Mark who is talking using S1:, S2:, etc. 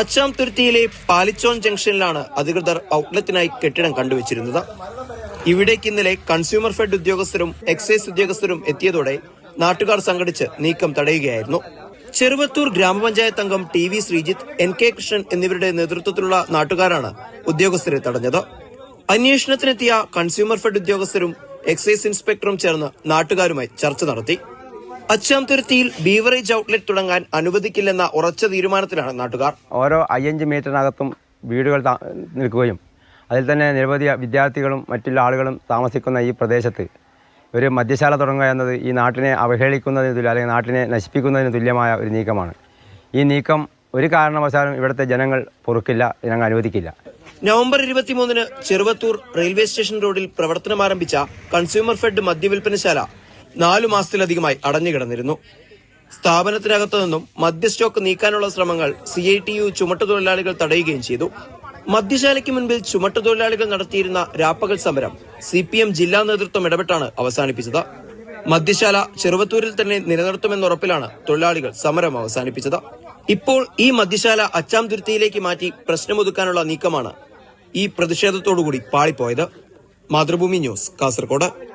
S1: അച്ചാം തുരുത്തിയിലെ പാലിച്ചോൺ ജംഗ്ഷനിലാണ് അധികൃതർ ഔട്ട്ലെറ്റിനായി കെട്ടിടം കണ്ടുവച്ചിരുന്നത്. ഇവിടേക്ക് ഇന്നലെ കൺസ്യൂമർ ഫെഡ് ഉദ്യോഗസ്ഥരും എക്സൈസ് ഉദ്യോഗസ്ഥരും എത്തിയതോടെ നാട്ടുകാർ സംഘടിച്ച് നീക്കം തടയുകയായിരുന്നു. ചെറുവത്തൂർ ഗ്രാമപഞ്ചായത്ത് അംഗം T V Sreejith N K Krishnan എന്നിവരുടെ നേതൃത്വത്തിലുള്ള നാട്ടുകാരാണ് ഉദ്യോഗസ്ഥരെ തടഞ്ഞത്. അന്വേഷണത്തിനെത്തിയ കൺസ്യൂമർ ഫെഡ് ഉദ്യോഗസ്ഥരും എക്സൈസ് ഇൻസ്പെക്ടറും ചേർന്ന് നാട്ടുകാരുമായി ചർച്ച നടത്തി. അച്ചാം തുരുത്തിയിൽ ബീവറേജ് ഔട്ട്ലെറ്റ് തുടങ്ങാൻ അനുവദിക്കില്ലെന്ന ഉറച്ച തീരുമാനത്തിലാണ് നാട്ടുകാർ.
S2: ഓരോ അയ്യഞ്ച് മീറ്ററിനകത്തും വീടുകൾ നിൽക്കുകയും അതിൽ തന്നെ നിരവധി വിദ്യാർത്ഥികളും മറ്റുള്ള ആളുകളും താമസിക്കുന്ന ഈ പ്രദേശത്ത് ഒരു മദ്യശാല തുടങ്ങുക എന്നത് ഈ നാട്ടിനെ അവഹേളിക്കുന്നതിന് തുല്യ അല്ലെങ്കിൽ നാട്ടിനെ നശിപ്പിക്കുന്നതിന് തുല്യമായ ഒരു നീക്കമാണ്. ഈ നീക്കം ഒരു കാരണവശാലും ഇവിടുത്തെ ജനങ്ങൾ പൊറുക്കില്ല ജനങ്ങൾ അനുവദിക്കില്ല.
S1: നവംബർ ഇരുപത്തിമൂന്നിന് ചെറുവത്തൂർ റെയിൽവേ സ്റ്റേഷൻ റോഡിൽ പ്രവർത്തനം ആരംഭിച്ച കൺസ്യൂമർ ഫെഡ് മദ്യവിൽപ്പനശാല നാലു മാസത്തിലധികമായി അടഞ്ഞുകിടന്നിരുന്നു. സ്ഥാപനത്തിനകത്തു നിന്നും മദ്യ സ്റ്റോക്ക് നീക്കാനുള്ള ശ്രമങ്ങൾ സി ഐ ടി യു ചുമട്ടുതൊഴിലാളികൾ തടയുകയും ചെയ്തു. മദ്യശാലയ്ക്ക് മുൻപിൽ ചുമട്ടുതൊഴിലാളികൾ നടത്തിയിരുന്ന രാപ്പകൽ സമരം സി പി എം ജില്ലാ നേതൃത്വം ഇടപെട്ടാണ് അവസാനിപ്പിച്ചത്. മദ്യശാല ചെറുവത്തൂരിൽ തന്നെ നിലനിർത്തുമെന്ന ഉറപ്പിലാണ് തൊഴിലാളികൾ സമരം അവസാനിപ്പിച്ചത്. ഇപ്പോൾ ഈ മദ്യശാല അച്ചാം തുരുത്തിയിലേക്ക് മാറ്റി പ്രശ്നമൊതുക്കാനുള്ള നീക്കമാണ് ഈ പ്രതിഷേധത്തോടുകൂടി പാളിപ്പോയത്. മാതൃഭൂമി ന്യൂസ് കാസർഗോഡ്